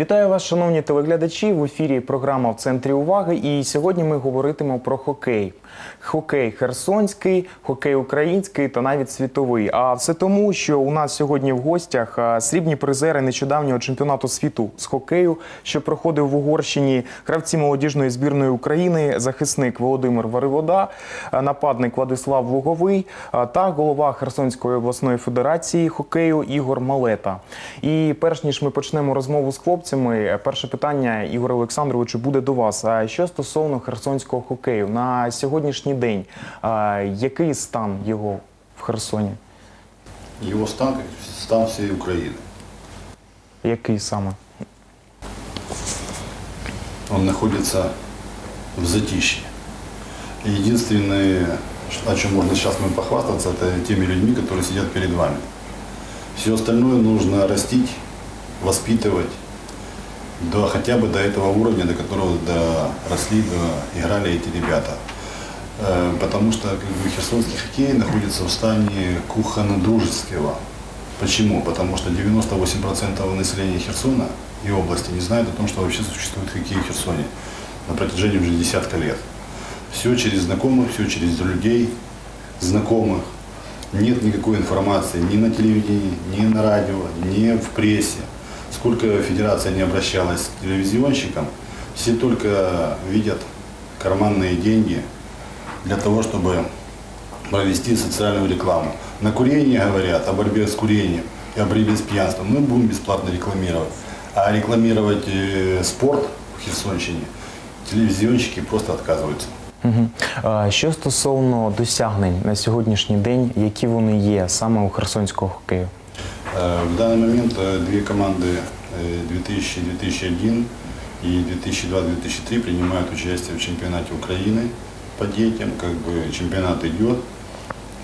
Вітаю вас, шановні телеглядачі. В ефірі програма в центрі уваги. І сьогодні ми говоритимемо про хокей. Хокей херсонський, хокей український та навіть світовий. А все тому, що у нас сьогодні в гостях срібні призери нещодавнього чемпіонату світу з хокею, що проходив в Угорщині, гравці молодіжної збірної України, захисник Володимир Варивода, нападник Владислав Луговий та голова Херсонської обласної федерації хокею Ігор Малета. І перш ніж ми почнемо розмову з хлопцями, перше питання Ігор Олександровичу буде до вас. А що стосовно херсонського хокею на сьогоднішній день, а, який стан його в Херсоні? Его стан, как стан всей Украины. Який саме? Он находится в затишье. И Единственное, о чем можно сейчас мы похвастаться, это теми людьми, которые сидят перед вами. Все остальное нужно растить, воспитывать до хотя бы до этого уровня, до которого доросли, до, играли эти ребята. Э, Потому что как бы, херсонский хоккей находится в стане кухонно-дружеского. Почему? Потому что 98% населения Херсона и области не знают о том, что вообще существует хоккей в Херсоне на протяжении уже десятка лет. Все через знакомых, все через людей, знакомых. Нет никакой информации ни на телевидении, ни на радио, ни в прессе. Сколько федерация не обращалась к телевизионщикам, все только видят карманные деньги для того, чтобы провести социальную рекламу. На курение говорят, о борьбе с курением и о борьбе с пьянством. Мы будем бесплатно рекламировать. А рекламировать э, спорт в Херсонщине телевизионщики просто отказываются. Угу. А, що стосовно досягнень на сьогоднішній день, які вони є саме у херсонського хокею? Э, В данный момент э, две команды э, 2000-2001 и 2002-2003 принимают участие в чемпионате Украины по детям. Как бы чемпионат идет.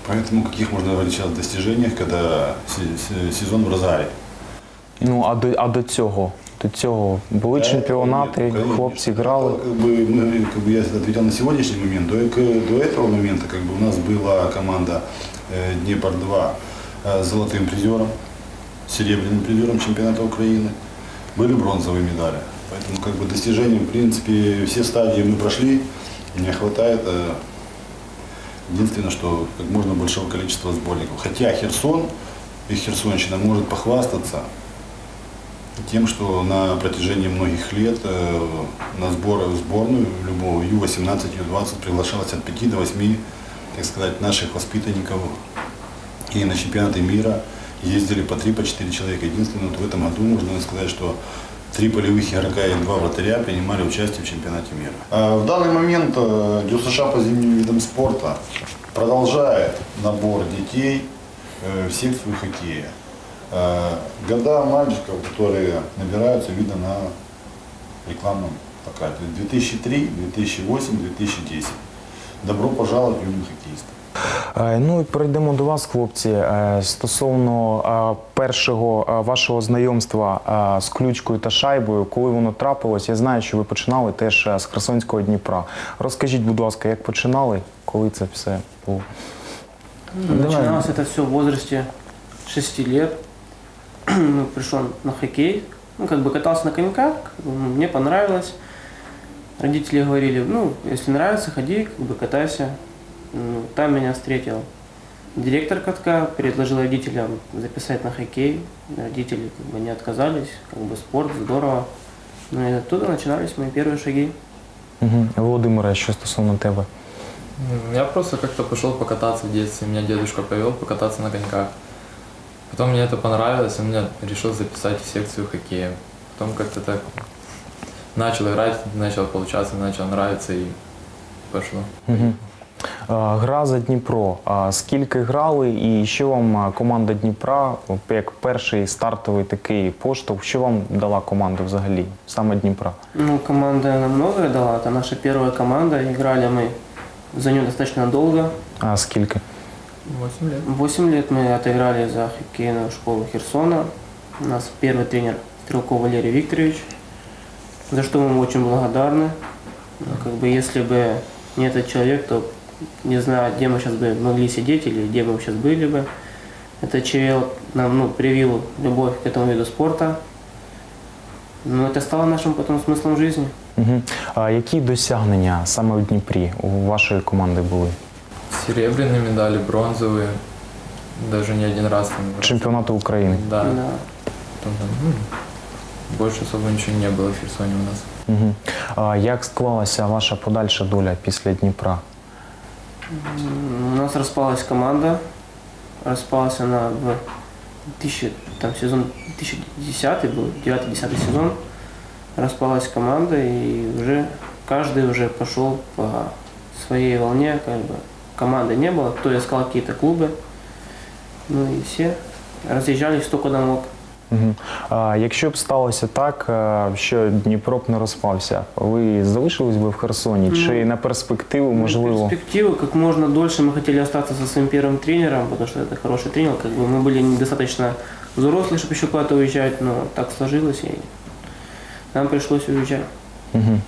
Поэтому о каких можно говорить сейчас достижениях, когда се- се- сезон в разгаре. Ну а до а до цього? До цього були чемпіонати, Нет, конечно. хлопці грали. Как бы, мы, как бы я ответил на сегодняшний момент. До, к- до этого момента как бы, у нас была команда э, Днепр-2 э, с золотым призером, Серебряным призером чемпионата Украины. Были бронзовые медали. Поэтому как бы достижения, в принципе, все стадии мы прошли. Не хватает э, единственное, что как можно большего количества сборников. Хотя Херсон и Херсонщина может похвастаться тем, что на протяжении многих лет э, на сборы в сборную любого Ю-18, Ю-20 приглашалось от 5 до 8, так сказать, наших воспитанников. И на чемпионаты мира ездили по 3, по 4 человека. Единственное, вот в этом году можно сказать, что три полевых игрока и два вратаря принимали участие в чемпионате мира. А В данный момент э, ДЮСШ по зимним видам спорта продолжает набор детей э, в секцию хоккея. Э, Года мальчиков, которые набираются, видно на рекламном плакате. 2003, 2008, 2010. Добро пожаловать в юных хоккеистов. Е, Ну і перейдемо до вас, хлопці. Е, Стосовно е, першого е, вашого знайомства е, з ключкою та шайбою, коли воно трапилось, я знаю, що ви починали теж е, з Херсонського Дніпра. Розкажіть, будь ласка, як починали, коли це все було? Ну, Начиналось это все в возрасте 6 лет. Ну, Пришел на хоккей, ну, как бы катался на коньках, как бы, ну, мне понравилось. Родители говорили, ну, если нравится, ходи, как бы катайся. Там меня встретил директор катка, предложил родителям записать на хоккей. Родители как бы не отказались, как бы спорт, здорово. Ну и оттуда начинались мои первые шаги. Угу. Володимире, що стосовно тебе? Я просто как-то пошел покататься в детстве. Меня дедушка повел покататься на коньках. Потом мне это понравилось, он меня решил записать в секцию хоккея. Потом как-то так начал играть, начал получаться, начал нравиться и пошло. Угу. Гра за Дніпро. А Скільки грали, і що вам а, команда Дніпра, от як перший стартовий такий поштовх, що вам дала команда взагалі, саме Дніпра? Ну, команда нам многое дала. Это наша первая команда. Играли мы за нее достаточно долго. А скільки? 8 лет. Восемь лет мы отыграли за хоккейную школу Херсона. У нас первый тренер Стрелков Валерий Викторович, за что мы ему очень благодарны. Ну, Как бы если бы не этот человек, то не знаю, где мы сейчас бы могли сидеть или где мы сейчас были бы. Этот человек нам ну, привил любовь к этому виду спорта. Ну, это стало нашим потом смыслом жизни. Угу. А які досягнення саме у Дніпрі у вашої команди були? Серебряные медали, бронзовые. Даже не один раз. там Чемпіонату України. Да. Да. Потом там, ну, больше особо ничего не было в Херсоне у нас. Угу. А як склалася ваша подальша доля після Дніпра? У нас распалась команда. Распалась она в 1000, там сезон 2010 был, 9-10 сезон. Распалась команда и уже каждый уже пошел по своей волне, как бы команды не было, кто искал какие-то клубы. Ну и все разъезжались кто куда мог. Угу. А якщо б сталося так, е, що Дніпро б не розпався, ви залишились би в Херсоні? Чи на перспективу можливо? Перспективы как можно дольше мы хотели остаться со своим первым тренером, потому что это хороший тренер. Как бы мы были недостаточно взрослые, чтобы еще куда-то уезжать, но так сложилось, и нам пришлось уезжать. Угу.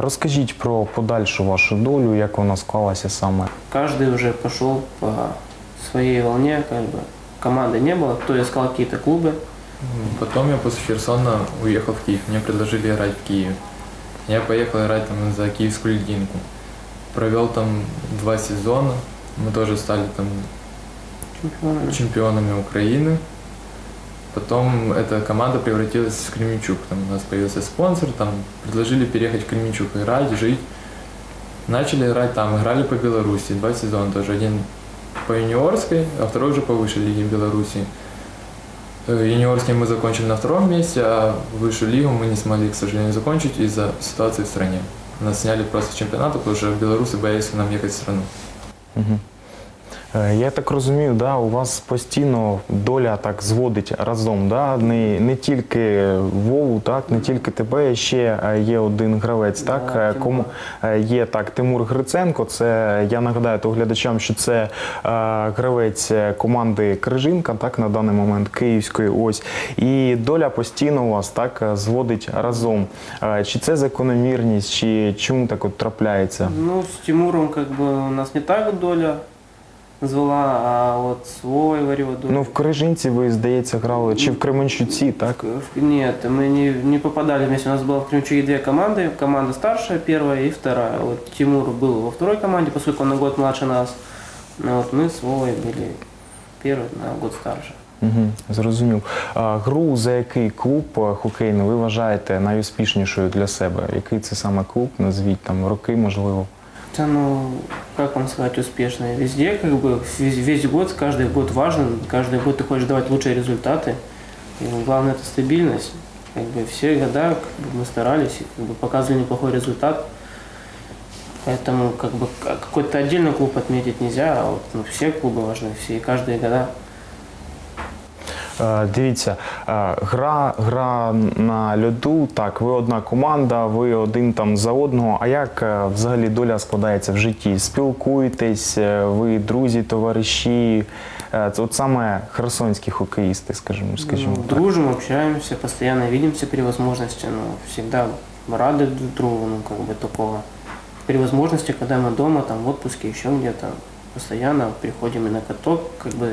Розкажіть про подальшу вашу долю, як вона склалася саме. Каждый уже пошел по своей волне, как бы Команды не было, кто искал какие-то клубы. Потом я после Херсона уехал в Киев. Мне предложили играть в Киеве. Я поехал играть там за киевскую льдинку. Провел там два сезона. Мы тоже стали там Чемпионами. чемпионами Украины. Потом эта команда превратилась в Кременчук. Там у нас появился спонсор, там предложили переехать в Кременчук, играть, жить. Начали играть там, играли по Беларуси, два сезона тоже. Один по юниорской, а второй уже по высшей лиге Беларуси. Э, Юниорский мы закончили на втором месте, а высшую лигу мы не смогли, к сожалению, закончить из-за ситуации в стране. Нас сняли просто с чемпионата, потому что белорусы боялись к нам ехать в страну. Угу. Я так розумію, да, у вас постійно доля так зводить разом. Да? Не, не тільки Вову, так, не тільки тебе, ще е, є один гравець. Так, Е, Тимур. кому е, є так, Тимур Гриценко. Це я нагадаю то глядачам, що це е, гравець команди Крижинка, так, на даний момент Київської. Ось. І доля постійно у вас так е, зводить разом. Е, Чи це закономірність, чи чому так от трапляється? Ну, с Тимуром как бы у нас не так доля звала, а вот с Вовой Варева доля. Ну, в Крижинці ви, здається, грали, чи в Кременчуці, так? В- Нет, мы не, не попадали вместе. У нас было в Кремчуге две команды. Команда старшая, первая и вторая. Вот Тимур был во второй команде, поскольку он на год младше нас. Ну, вот мы с Вовой были первый на год старше. Угу, зрозумів. А, гру за який клуб е, хокейний ви вважаєте найуспішнішою для себе? Який це саме клуб? Назвіть там роки, можливо. Да, ну, как вам сказать, успешные? Везде, как бы, весь, весь год, каждый год важен, каждый год ты хочешь давать лучшие результаты. И главное это стабильность. Как бы все года как бы, мы старались, и, как бы, показывали неплохой результат. Поэтому как бы какой-то отдельный клуб отметить нельзя, а вот ну, все клубы важны, все и каждые года. Е, Дивіться, е, гра, гра на льоду, так, ви одна команда, ви один там за одного. А як е, взагалі доля складається в житті? Спілкуєтесь, е, ви друзі, товариші? Е, Це от саме херсонські хокеїсти, скажімо, скажімо Ну, так. дружим, общаемся, постоянно видимся при возможности, но всегда рады друг другу, ну, как бы такого. При возможности, когда мы дома, там, в отпуске, еще где-то, постоянно приходим и на каток, как бы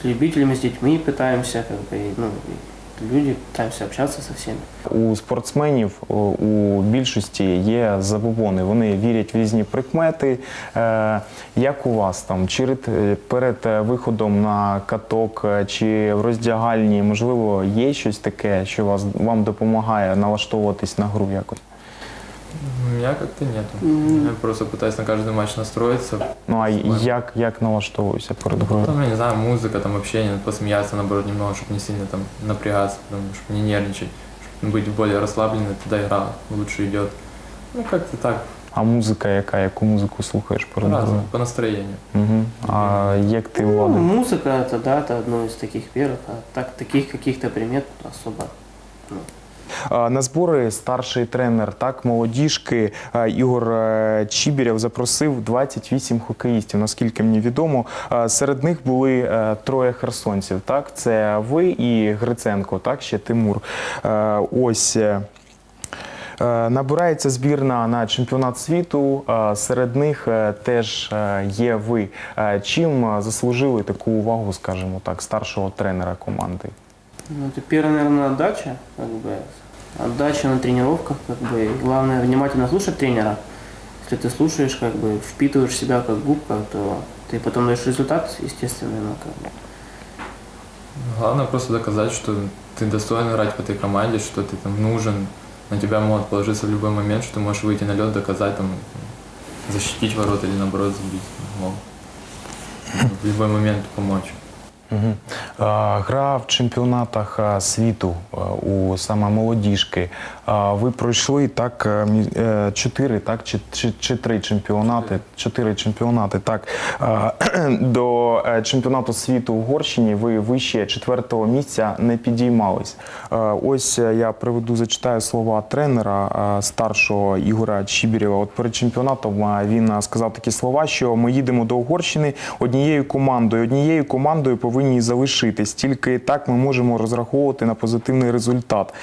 с любителями, с детьми пытаемся, как бы, и, ну, и люди, пытаемся общаться со всеми. У спортсменів о, у більшості є забобони. Вони вірять в різні прикмети. Е, як у вас там? Чи ред- перед е, виходом на каток е, чи в роздягальні, можливо, є щось таке, що вас вам допомагає налаштовуватись на гру якось? У меня как-то нету. М. Я просто пытаюсь на каждый матч настроиться. Ну а Ладно. як, як налаштовуюся перед грою? Там, я не знаю, музыка, там общение, посмеяться, наоборот, немного, чтобы не сильно там напрягаться, чтобы не нервничать, чтобы быть более расслабленным, тогда игра лучше идет. Ну, как-то так, А музика яка? Яку музику слухаєш перед по-разному, грою? по настроению. Угу. А як ти Ну, Влада? музыка это, да, это одно из таких первых, а так, таких каких-то примет особо А, на збори старший тренер, так, молодіжки Ігор е, Чібірєв запросив 28 хокеїстів, наскільки мені відомо. Серед них були е, троє херсонців. Так, це ви і Гриценко, так, ще Тимур. Ось. е, Набирається збірна на чемпіонат світу. Серед них теж є ви. Чим заслужили таку увагу, скажімо так, старшого тренера команди? Ну, наверное, отдача, как бы, отдача на тренировках, как бы, и главное внимательно слушать тренера. Если ты слушаешь, как бы, впитываешь себя как губка, то ты потом даешь результат, естественно, ну, как бы. Главное просто доказать, что ты достоин играть в этой команде, что ты там нужен, на тебя могут положиться в любой момент, что ты можешь выйти на лед, доказать, там, защитить ворота или наоборот забить. Мог. В любой момент помочь. А, Гра в чемпіонатах світу у саме молодіжки. Ви пройшли так е, е, чотири, так чи, чи, чи три чемпіонати? Чотири чемпіонати. Так до е, чемпіонату світу в Угорщині ви вище четвертого місця не підіймались. Ось я приведу, зачитаю слова тренера старшого Ігора Чібірєва. От перед чемпіонатом він сказав такі слова, що ми їдемо до Угорщини однією командою. Однією командою повинні залишитись. Тільки так ми можемо розраховувати на позитивний результат.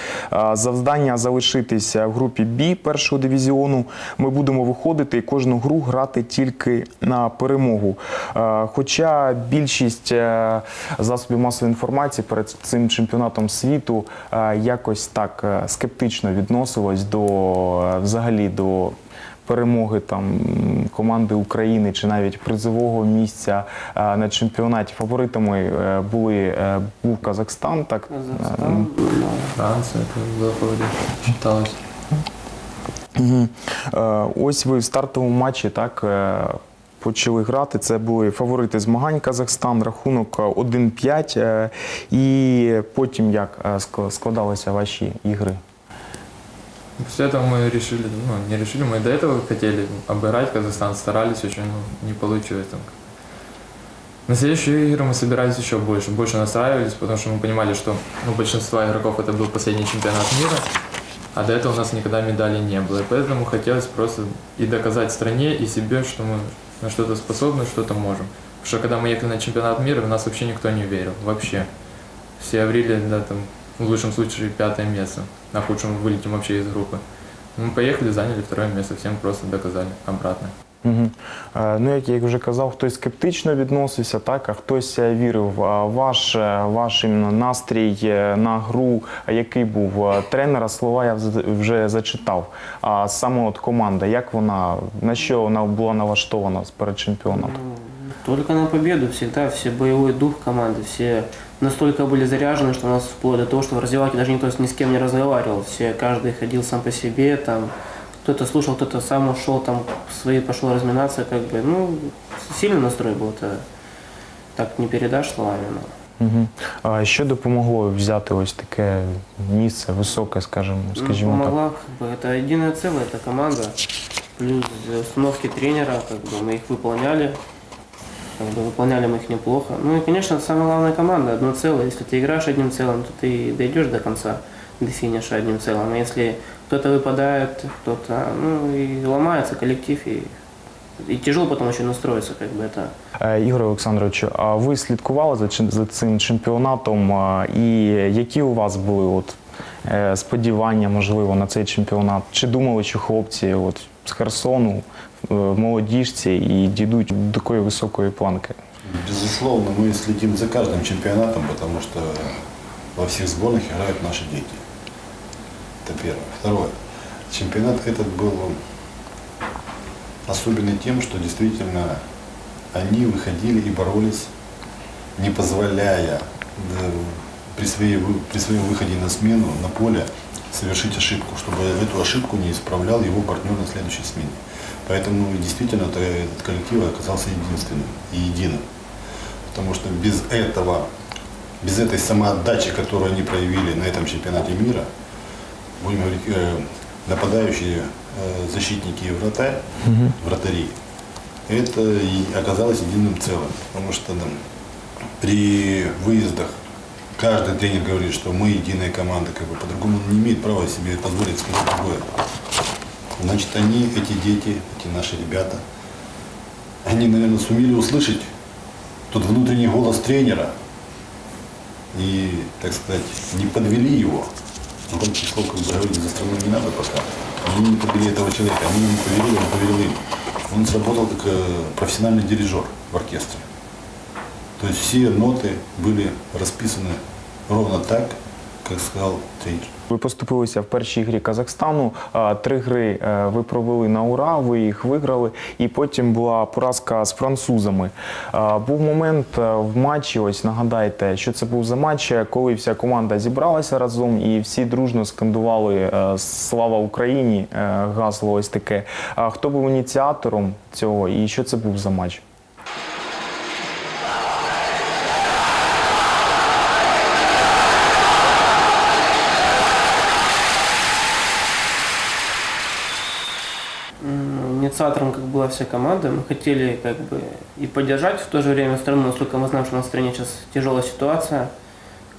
Завдання залишитись в групі Бі першого дивізіону. Ми будемо виходити і кожну гру грати тільки на перемогу. Е, Хоча більшість е, засобів масової інформації перед цим чемпіонатом світу е, якось так скептично відносилось до взагалі до. Перемоги там команди України чи навіть призового місця е, на чемпіонаті фаворитами е, були е, був Казахстан. Так Казахстан, считалось. Мгм. Е, Ось ви в стартовому матчі так почали грати. Це були фаворити змагань Казахстан, рахунок е, 1-5. е, І потім як ск- складалися ваші ігри? После этого мы решили, ну, не решили, мы до этого хотели обыграть Казахстан, старались очень, ну, не получилось там. На следующие игры мы собирались еще больше, больше настраивались, потому что мы понимали, что у большинства игроков это был последний чемпионат мира, а до этого у нас никогда медалей не было. И поэтому хотелось просто и доказать стране, и себе, что мы на что-то способны, что-то можем. Потому что когда мы ехали на чемпионат мира, в нас вообще никто не верил, вообще. Все говорили, да, там, в лучшем случае пятое место, на худшем вылетим вообще из группы. Мы поехали, заняли второе место, всем просто доказали обратно. Угу. Ну, як я вже казав, хтось скептично відносився, так, а хтось е, вірив. А Ваш, е, ваш іменно настрій е, на гру, а який був Е, тренера, слова я вз- вже зачитав. А саме от команда, як вона, на що вона була налаштована перед чемпіонатом? Ну, Только на победу всегда, все боевой дух команды, все настолько были заряжены, что у нас вплоть до того, что в раздевалке даже никто ни с кем не разговаривал. Все, каждый ходил сам по себе, там кто-то слушал, кто-то сам ушел, там свои пошел разминаться, как бы, ну, сильный настрой был, это так не передашь словами, но Угу. А що допомогло взяти ось таке місце високе, скажімо, ну, скажімо так? помогла, как бы, это единое целое, это команда, плюс установки тренера, как бы мы их выполняли, как бы выполняли мы их неплохо. Ну и, конечно, самая главная команда, одно целое. Если ты играешь одним целым, то ты дойдешь до конца, до финиша одним целым. А если кто-то выпадает, кто-то, ну и ломается коллектив, и, и тяжело потом еще настроиться, как бы это. Е, Ігор Олександрович, а ви слідкували за, чим- за цим чемпіонатом? а, І які у вас були от, е, сподівання, можливо, на цей чемпіонат? Чи думали, що хлопці от, з Херсону, е, молодіжці і дійдуть до такої високої планки? Безусловно, мы следим за каждым чемпионатом, потому что во всех сборных играют наши дети. Это первое. Второе. Чемпионат этот был особенный тем, что действительно они выходили и боролись, не позволяя э, при, своей вы- при своем выходе на смену, на поле, совершить ошибку, чтобы эту ошибку не исправлял его партнер на следующей смене. Поэтому действительно это- этот коллектив оказался единственным и единым. Потому что без этого, без этой самоотдачи, которую они проявили на этом чемпионате мира, будем говорить, э, нападающие э, защитники и вратарь, вратари, это и оказалось единым целым. Потому что там, при выездах каждый тренер говорит, что мы единая команда, как бы по-другому не имеет права себе позволить сказать другое. Значит, они, эти дети, эти наши ребята, они, наверное, сумели услышать тот внутренний голос тренера и, так сказать, не подвели его. Ну, там число, как бы говорили, за страну не надо пока. Они не подвели этого человека, они ему поверили, он поверил им. Он сработал как э, профессиональный дирижер в оркестре. То есть все ноты были расписаны ровно так, как сказал тренер. Ви поступилися в першій грі Казахстану. Три гри е, ви провели на ура, ви їх виграли, і потім була поразка з французами. Був момент е, в матчі. Ось нагадайте, що це був за матч, коли вся команда зібралася разом і всі дружно скандували е, Слава Україні! гасло ось таке. Хто був ініціатором цього і що це був за матч? Инициатором как была вся команда. Мы хотели как бы и поддержать в то же время страну, насколько мы знаем, что на стране сейчас тяжелая ситуация,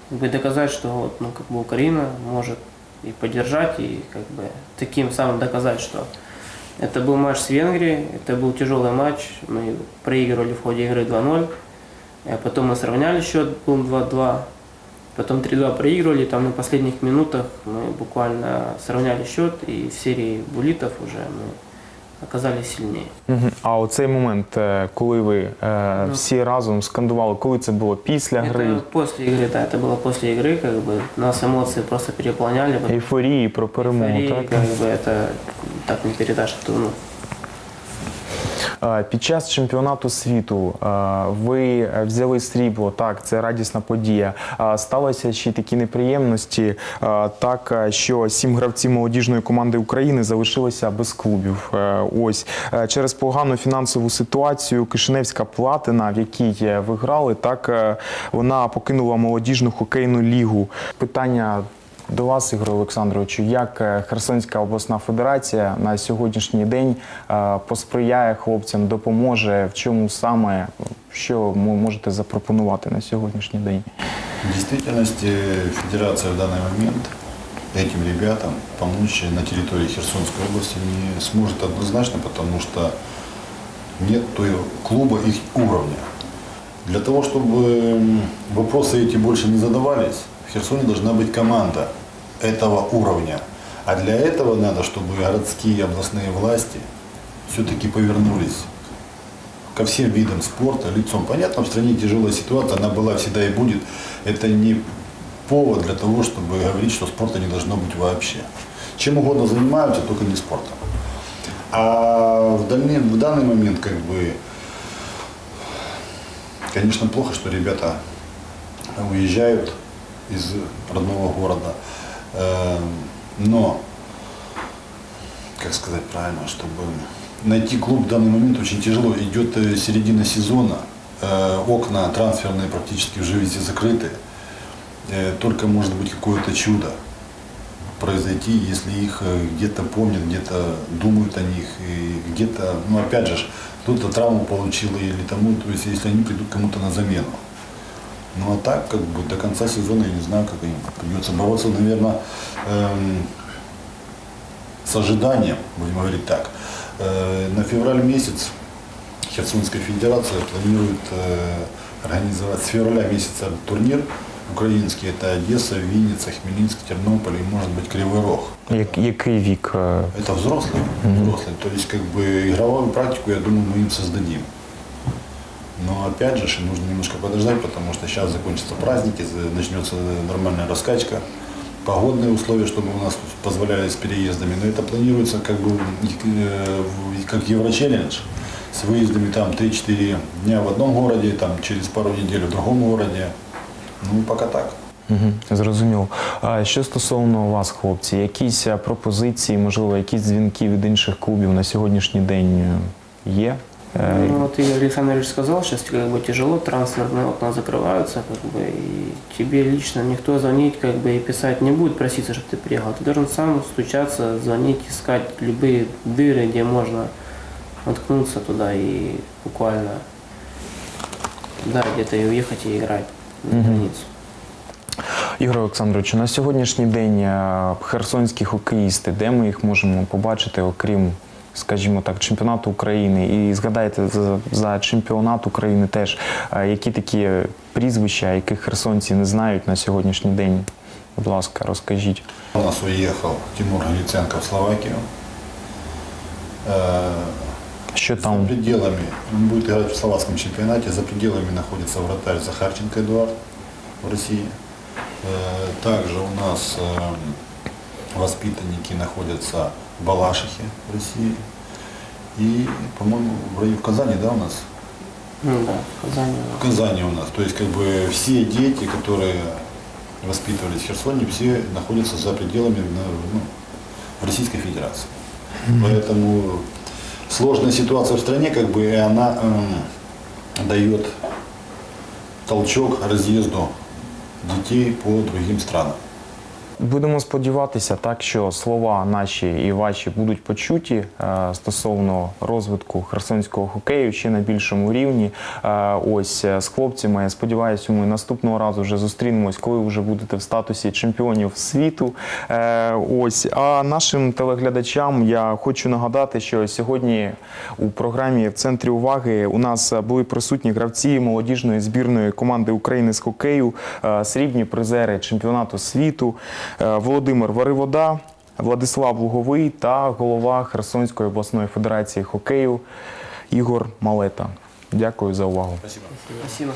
как бы доказать, что вот, ну, как бы Украина может и поддержать, и как бы таким самым доказать, что это был матч с Венгрией, это был тяжелый матч, мы проигрывали в ходе игры 2-0, а потом мы сравняли счет, был 2-2, потом 3-2 проигрывали, там на последних минутах мы буквально сравняли счет, и в серии булитов уже мы оказались сильнее. Мгм. А оцей момент, е, коли ви е, Ну. всі разом скандували, коли це було після гри? Это после игры, да, это было после игры, как бы нас эмоции просто переполняли. вот Ейфорії про перемогу, эйфории, так? как бы это так не передашь, это, ну, Е, під час чемпіонату світу е, ви е, взяли срібло, так, це радісна подія. А Сталося ще такі неприємності, е, так е, що сім гравців молодіжної команди України залишилися без клубів. Е, Ось Е, через погану фінансову ситуацію Кишиневська платина, в якій е, ви грали, так е, вона покинула молодіжну хокейну лігу. Питання до вас, Ігор Олександровичу, як е, Херсонська обласна федерація на сьогоднішній день е, посприяє хлопцям, допоможе, в чому саме, що ви можете запропонувати на сьогоднішній день? В действительности федерация в данный момент этим ребятам помочь на территории Херсонской области не сможет однозначно, потому что нет той клуба их уровня. Для того, чтобы м, вопросы эти больше не задавались, в Херсоне должна быть команда этого уровня. А для этого надо, чтобы городские и областные власти все-таки повернулись ко всем видам спорта лицом. Понятно, в стране тяжелая ситуация, она была всегда и будет. Это не повод для того, чтобы говорить, что спорта не должно быть вообще. Чем угодно занимаются, только не спортом. А в, дальне- в данный момент, как бы, конечно, плохо, что ребята уезжают из родного города. Эм, Но, как сказать правильно, чтобы найти клуб в данный момент очень тяжело. Идет э, середина сезона, э, окна трансферные практически уже везде закрыты. Э, Только может быть какое-то чудо произойти, если их э, где-то помнят, где-то думают о них, и где-то, ну опять же, ж, кто-то травму получил или тому, то есть если они придут кому-то на замену. Ну а так, как бы до конца сезона я не знаю, как им придется бороться, наверное, эм, с ожиданием, будем говорить так. Э, на февраль месяц Херсонская федерация планирует э, организовать с февраля месяца турнир украинский. Это Одесса, Винница, Хмельницк, Тернополь и, может быть, Кривой Рог. Як, який вік? е, Это взрослые, взрослые. То есть, как бы, игровую практику, я думаю, мы им создадим. Но опять же, ж, нужно немножко подождать, потому что сейчас закончатся праздники, за- начнется нормальная раскачка, погодные условия, чтобы у нас позволяли с переездами. Но это планируется как бы э, в- как Еврочеллендж с выездами там 3-4 дня в одном городе, там через пару недель в другом городе. Ну, пока так. Угу, зрозуміло. А що стосовно вас, хлопці, якісь е, пропозиції, можливо, якісь дзвінки від інших клубів на сьогоднішній день е, є? Е, Ну, вот Игорь Александрович сказал, сейчас как бы тяжело, трансферные окна закрываются, как бы, и тебе лично никто звонить как бы и писать не будет, проситься, чтобы ты приехал. Ты должен сам стучаться, звонить, искать любые дыры, где можно воткнуться туда и буквально, да, где-то и уехать и играть на границу. Ігор Олександрович, на сьогоднішній день е, херсонські хокеїсти, де ми їх можемо побачити, окрім, скажімо так, чемпіонату України? І згадайте за, за чемпіонат України теж, е, які такі прізвища, яких херсонці не знають на сьогоднішній день. Будь ласка, розкажіть. У нас уехал Тимур Галиценко в Словакию. Э, Що За там? пределами, он будет играть в словацком чемпионате, за пределами находится вратарь Захарченко Эдуард в России. Э, Также у нас э, воспитанники находятся в Балашихе в России. И, по-моему, в районе в Казани, да, у нас? Ну да, в Казани. В Казани у нас. То есть, как бы, все дети, которые воспитывались в Херсоне, все находятся за пределами ну, в Российской Федерации. Поэтому сложная ситуация в стране, как бы, и она эм, дает толчок разъезду детей по другим странам. Будемо сподіватися, так що слова наші і ваші будуть почуті е, стосовно розвитку херсонського хокею ще на більшому рівні. Е, ось е, з хлопцями. Я сподіваюся, ми наступного разу вже зустрінемось, коли вже будете в статусі чемпіонів світу. Ось а нашим телеглядачам я хочу нагадати, що сьогодні у програмі в центрі уваги у нас були присутні гравці молодіжної збірної команди України з хокею, срібні призери чемпіонату світу Е, Володимир Варивода, Владислав Луговий та голова Херсонської обласної федерації хокею Ігор Малета. Дякую за увагу. Спасибо. Спасибо.